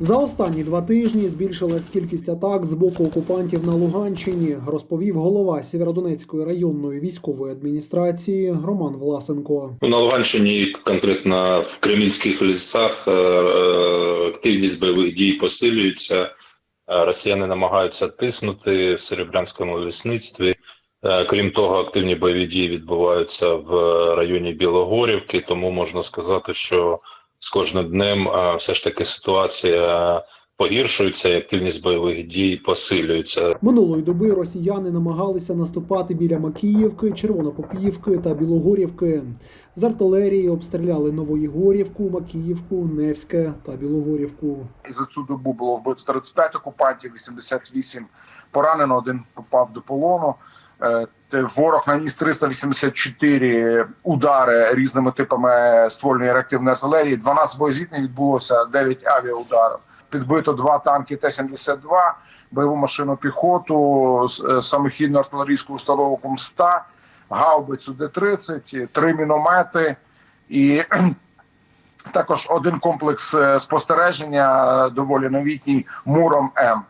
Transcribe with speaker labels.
Speaker 1: За останні два тижні збільшилась кількість атак з боку окупантів на Луганщині, розповів голова Сєвєродонецької районної військової адміністрації Роман Власенко.
Speaker 2: На Луганщині, конкретно в Кремінських лісах, е, е, активність бойових дій посилюється. Е, Росіяни намагаються тиснути в Серебрянському лісництві. Крім того, активні бойові дії відбуваються в районі Білогорівки, тому можна сказати, що з кожним днем е, все ж таки ситуація погіршується, і активність бойових дій посилюється.
Speaker 1: Минулої доби росіяни намагалися наступати біля Макіївки, Червонопопівки та Білогорівки. З артилерії обстріляли Новоїгорівку, Макіївку, Невське та Білогорівку.
Speaker 3: І за цю добу було вбито 35 окупантів, 88 поранено, один попав до полону. Е, Ворог наніс 384 удари різними типами ствольної реактивної артилерії. 12 боєзітних відбулося, 9 авіаударів. Підбито два танки Т-72, бойову машину піхоту, е, самохідну артилерійську установку МСТА, гаубицю Д-30, три міномети і також один комплекс е, спостереження доволі новітній Муром М.